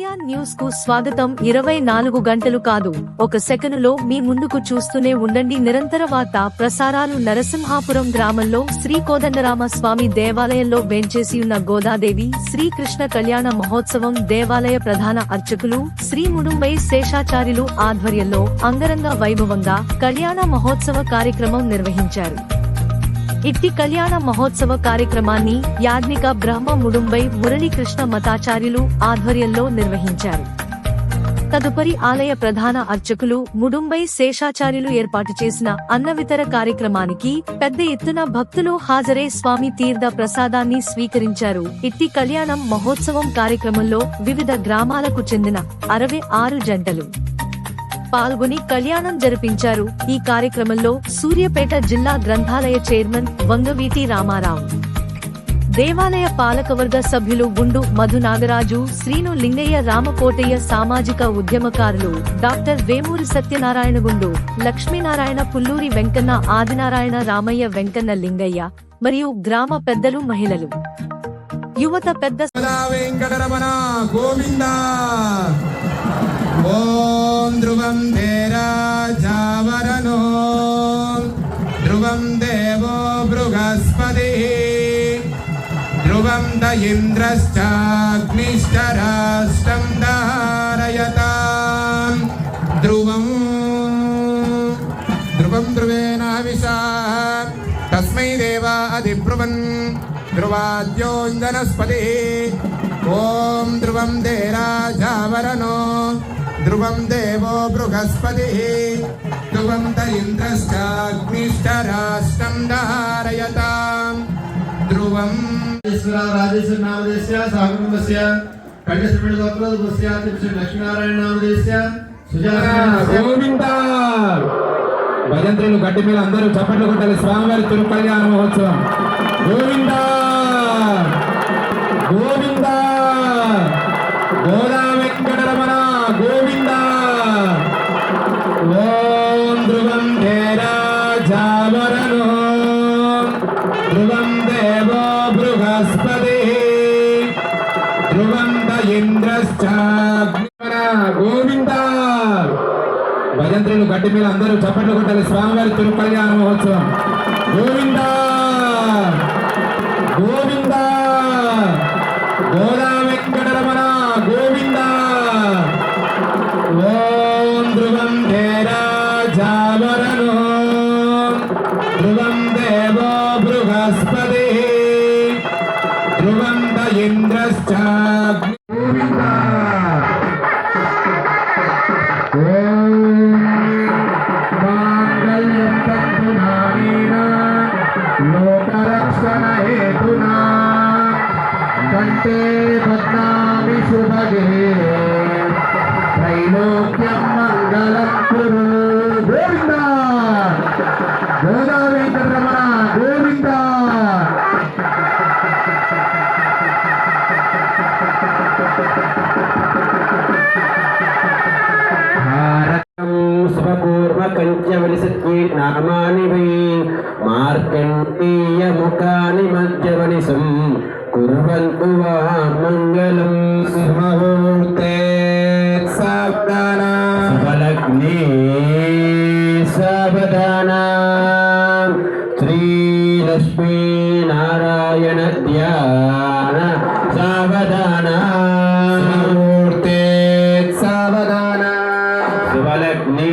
న్యూస్కు స్వాగతం. ఇరవై నాలుగు గంటలు కాదు. ఒక సెకనులో మీ ముందుకు చూస్తూనే ఉండండి. నిరంతర వార్త ప్రసారాలు నరసింహాపురం గ్రామంలో శ్రీ కోదండరామ స్వామి దేవాలయంలో వేంచేసి ఉన్న గోదాదేవి శ్రీకృష్ణ కళ్యాణ మహోత్సవం దేవాలయ ప్రధాన అర్చకులు శ్రీ ముడుంబై శేషాచార్యులు ఆధ్వర్యంలో అంగరంగ వైభవంగా కళ్యాణ మహోత్సవ కార్యక్రమం నిర్వహించారు. ఇట్టి కళ్యాణ మహోత్సవ కార్యక్రమాన్ని యాజ్ఞిక బ్రహ్మ ముడుంబై మురళీకృష్ణ మతాచార్యులు ఆధ్వర్యంలో నిర్వహించారు. తదుపరి ఆలయ ప్రధాన అర్చకులు ముడుంబై శేషాచార్యులు ఏర్పాటు చేసిన అన్నవితర కార్యక్రమానికి పెద్ద ఎత్తున భక్తులు హాజరై స్వామి తీర్థ ప్రసాదాన్ని స్వీకరించారు. ఇట్టి కళ్యాణం మహోత్సవం కార్యక్రమంలో వివిధ గ్రామాలకు చెందిన అరవై ఆరు జంటలు. పాల్గొని కళ్యాణం జరిపించారు. ఈ కార్యక్రమంలో సూర్యపేట జిల్లా గ్రంథాలయ చైర్మన్ వంగవీటి రామారావు. దేవాలయ పాలకవర్గ సభ్యులు గుండు మధు నాగరాజు శ్రీను లింగయ్య రామకోటయ్య సామాజిక ఉద్యమకారులు డాక్టర్ వేమూరి సత్యనారాయణ గుండు లక్ష్మీనారాయణ పుల్లూరి వెంకన్న ఆదినారాయణ రామయ్య వెంకన్న లింగయ్య మరియు గ్రామ పెద్దలు మహిళలు. యువత పెద్ద సదా వెంకటరమణ గోవింద ఓం ధ్రువం ధేరాజావరణో ధ్రువం దేవో బృహస్పతి ధ్రువం ద ఇంద్రశ్చాగ్నిష్టరాష్ట్రం ధారయతాం ధ్రువం ధ్రువం ధ్రువేణ విశా తస్మై దేవా అధిబ్రువన్ ధ్రువాద్యోంజనస్పతి ఓం ధ్రువం దేవో బృహస్పతి. ధ్రువం ద ఇంద్రశ్చాగ్నిష్టరాష్ట్రం ధారయతాం ధ్రువం రాజేశ్వర నామదేశ్య సాగుణస్య కంఠశ్రమణ గోత్రోద్భవస్య శ్రీ లక్ష్మీనారాయణ నామదేశ్య. భజంత్రులు గడ్డి మీద అందరూ చప్పట్లు కొట్టాలి. స్వామివారి తిరు కళ్యాణ మహోత్సవం. గోవింద గోవింద గోదా వెంకటరమణ గోవింద ధ్రువం ద గోవింద. భజంత్రులు గడ్డి మీద అందరూ చప్పట్లు కొట్టాలి. స్వామివారి తిరుకళ్యాణ మహోత్సవం. గోవింద. గోవింద. గోదా వెంకటరమణ గోవింద. ఓం ధ్రువం ధేరాజావరణో ధ్రువం దేవో బృహస్పతి. ధ్రువం ద త్రైలోక్యం మంగళం కురు గోవింద గోదావరి రమణ గోవింద నామాని వై మార్కండేయ ముఖాని కుర్వంతు వా మంగళం శ్రీలక్ష్మీ నారాయణ ధ్యాన సావధాన ముహూర్తే సావధాన శుభలగ్నే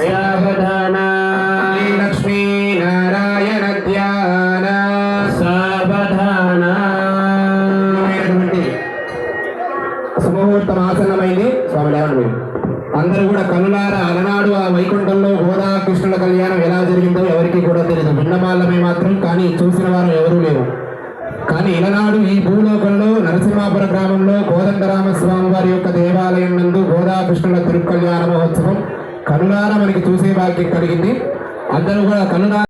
సావధాన లక్ష్మీ నారాయణ ధ్యాన సావధాన శుభముహూర్తం ఆసన్నమైంది. స్వామి లేవండి. అందరూ కూడా కనులారా అలనాడు ఆ వైకుంఠంలో గోదా కృష్ణుల కళ్యాణం ఎలా జరిగిందో ఎవరికి కూడా తెలియదు. విన్నమాలమే మాత్రం కానీ చూసిన వారు ఎవరూ లేరు. కానీ ఇలనాడు ఈ భూలోకంలో నరసింహాపుర గ్రామంలో కోదండరామ స్వామి వారి యొక్క దేవాలయం నందు గోదా కృష్ణుల తిరుకల్యాణ మహోత్సవం కనులార మనకి చూసే భాగ్యం కలిగింది. అందరూ కూడా కనులార